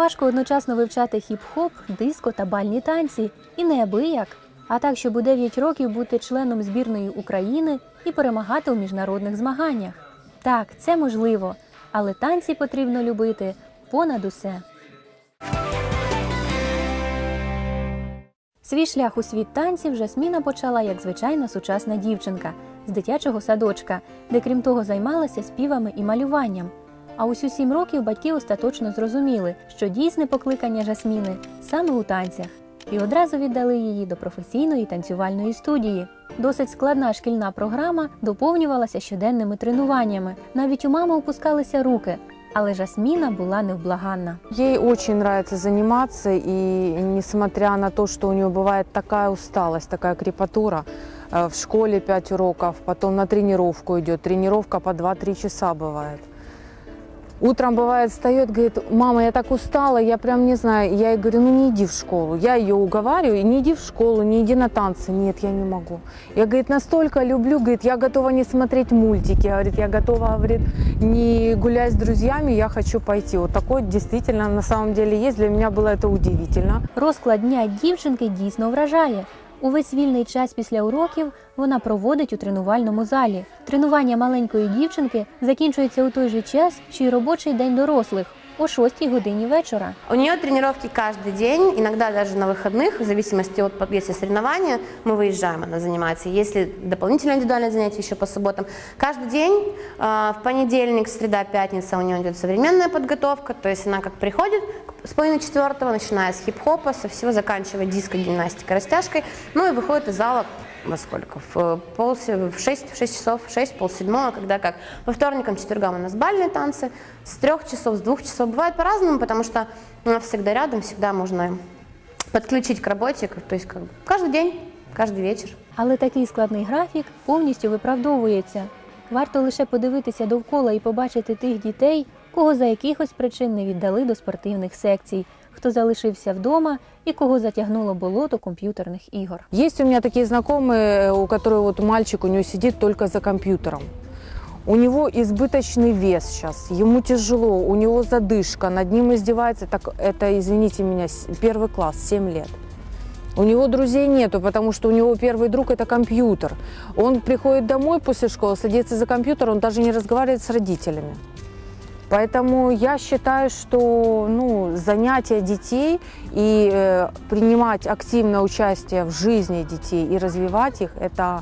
Неважко одночасно вивчати хіп-хоп, диско та бальні танці. І неабияк. А так, щоб у 9 років бути членом збірної України і перемагати у міжнародних змаганнях. Так, це можливо, але танці потрібно любити понад усе. Свій шлях у світ танців Жасміна почала як звичайна сучасна дівчинка з дитячого садочка, де крім того займалася співами і малюванням. А ось у сім років батьки остаточно зрозуміли, що дійсне покликання Жасміни саме у танцях, і одразу віддали її до професійної танцювальної студії. Досить складна шкільна програма доповнювалася щоденними тренуваннями. Навіть у мами опускалися руки, але Жасміна була невблаганна. Ей очень нравится заниматься, и несмотря на то, что у нее бывает такая усталость, такая крепатура, э, в школе 5 уроков, потом на тренировку идет, тренировка по 2-3 часа бывает. Утром бывает встает, говорит, мама, я так устала, я прям не знаю. Я ей говорю, ну не иди в школу. Я ее уговариваю, не иди в школу, не иди на танцы. Нет, я не могу. Я, говорит, настолько люблю, говорит, я готова не смотреть мультики, говорит, я готова, говорит, не гулять с друзьями, я хочу пойти. Вот такое действительно на самом деле есть. Для меня было это удивительно. Розклад дня дівчинки дійсно вражає. Увесь вільний час після уроків вона проводить у тренувальному залі. Тренування маленької дівчинки закінчується у той же час, що й робочий день дорослих о 6 годині вечора. У нее тренировки каждый день, иногда даже на выходных, в зависимости от, если соревнования, мы выезжаем, она занимается. Если дополнительное индивидуальное занятие еще по субботам. Каждый день, э, в понедельник, среда, пятница у нее идет современная подготовка, то есть она как приходит с половины четвертого, начиная с хип-хопа, со всего заканчивая диско, гимнастикой, растяжкой, ну и выходит из зала во сколько? В, э, пол, в 6, в 6 часов, в 6, полседьмого, когда как. По вторникам, четвергам у нас бальные танцы, с трех часов, с двух часов. Бывает по-разному, потому что она всегда рядом, всегда можно подключить к работе, как- то есть как бы каждый день, каждый вечер. Але такий складний графік повністю виправдовується. Варто лише подивитися довкола і побачити тих дітей, кого за якихось причин не віддали до спортивних секцій, хто залишився вдома і кого затягнуло болото комп'ютерних ігор. Есть у меня такие знакомые, у которых вот мальчик у него сидит только за компьютером. У него избыточный вес сейчас, ему тяжело, у него задышка, над ним издевается, так это, извините меня, с- первый класс, 7 лет. У него друзей нету, потому что у него первый друг это компьютер. Он приходит домой после школы, садится за компьютер, он даже не разговаривает с родителями. Поэтому я считаю, что ну, занятия детей и э, принимать активное участие в жизни детей и развивать их, это,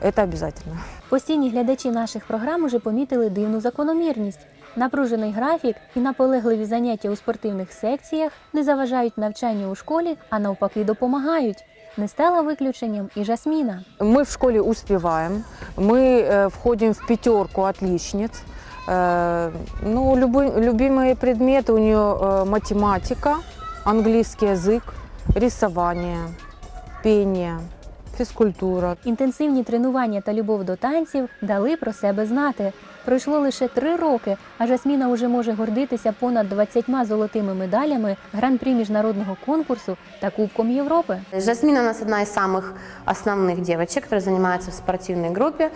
это обязательно. Постійні глядачі наших програм уже помітили дивну закономірність. Напружений графік і наполегливі заняття у спортивних секціях не заважають навчанню у школі, а навпаки допомагають. Не стала виключенням і Жасміна. Мы в школе успеваем, мы э, входим в пятерку отличниц. Э, ну, любы- любимые предметы у нее э, математика, английский язык, рисование, пение, физкультура. Інтенсивні тренування та любов до танців дали про себе знати. Пройшло лише три роки, а Жасміна уже може гордитися понад 20 золотими медалями гран-прі міжнародного конкурсу та Кубком Європи. Жасмин у нас одна из самых основных девочек, которая занимается в спортивной группе.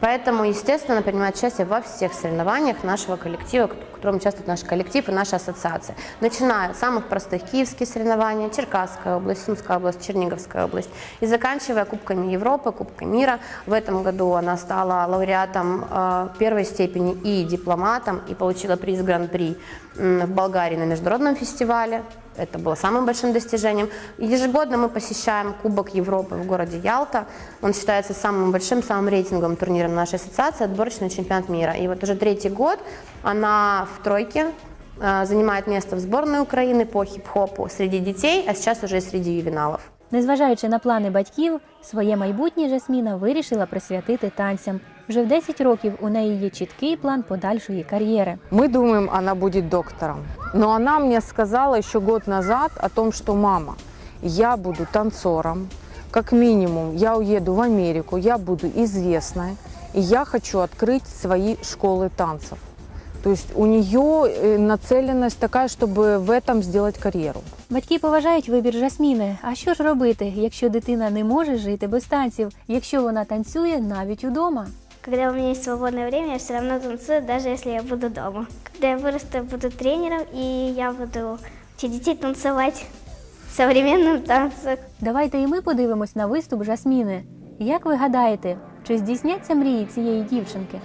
Поэтому, естественно, она принимает участие во всех соревнованиях нашего коллектива, в котором участвует наш коллектив и наша ассоциация. Начиная с самых простых киевские соревнования, Черкасская область, Сумская область, Черниговская область, и заканчивая Кубками Европы, Кубками мира. В этом году она стала лауреатом э, первой степени и дипломатом, и получила приз Гран-при м, в Болгарии на международном фестивале. Это было самым большим достижением. Ежегодно мы посещаем Кубок Европы в городе Ялта. Он считается самым большим, самым рейтинговым турниром нашей ассоциации, отборочный чемпионат мира. И вот уже третий год она в тройке э, занимает место в сборной Украины по хип-хопу среди детей, а сейчас уже и среди ювеналов. Незважаючи на плани батьків, своє майбутнє Жасміна вирішила присвятити танцям. Вже в 10 років у неї є чіткий план подальшої кар'єри. Мы думаем, она будет доктором. Но она мне сказала еще год назад о том, что мама, я буду танцором, как минимум я уеду в Америку, я буду известной, и я хочу открыть свои школы танцев. То есть у нее э, нацеленность такая, чтобы в этом сделать карьеру. Батьки поважають вибір Жасміни. А що ж робити, якщо дитина не може жити без танців, якщо вона танцює навіть удома? когда у меня есть свободное время, я все равно танцую, даже если я буду дома. Когда я вырасту, я буду тренером, и я буду учить детей танцевать в современном танце. Давайте і ми подивимось на виступ Жасміни. Як ви гадаєте, чи здійсняться мрії цієї дівчинки?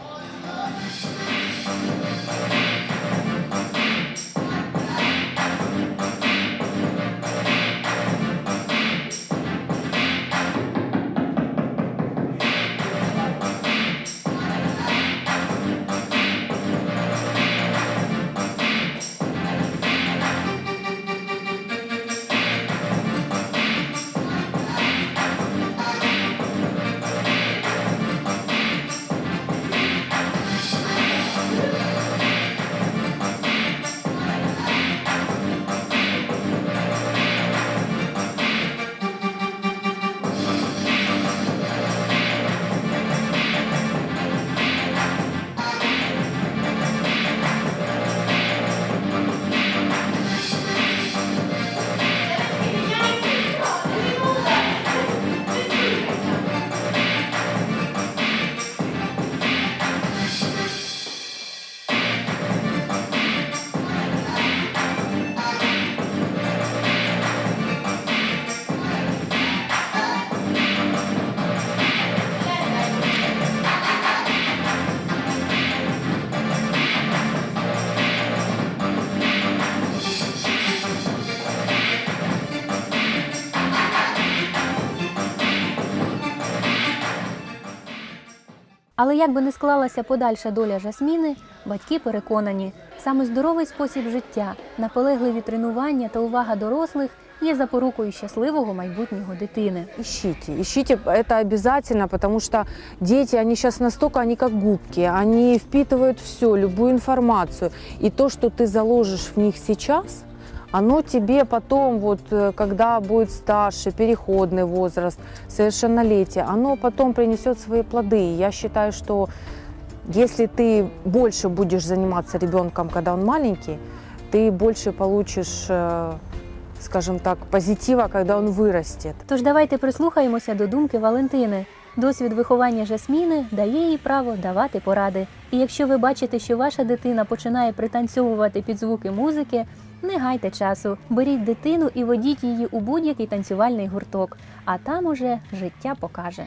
Але як би не склалася подальша доля Жасміни, батьки переконані, саме здоровий спосіб життя, наполегливі тренування та увага дорослих є запорукою щасливого майбутнього дитини. Ищите, ищите это обязательно, потому что дети, они сейчас настолько, они как губки, они впитывают все, любую информацию. И то, что ты заложишь в них сейчас, оно тебе потом, вот, э, когда будет старше, переходный возраст, совершеннолетие, оно потом принесет свои плоды. И я считаю, что если ты больше будешь заниматься ребенком, когда он маленький, ты больше получишь, э, скажем так, позитива, когда он вырастет. Тож давайте прислухаємося до думки Валентини. Досвід виховання Жасміни дає їй право давати поради. І якщо ви бачите, що ваша дитина починає пританцьовувати під звуки музики, не гайте часу, беріть дитину і водіть її у будь-який танцювальний гурток, а там уже життя покаже.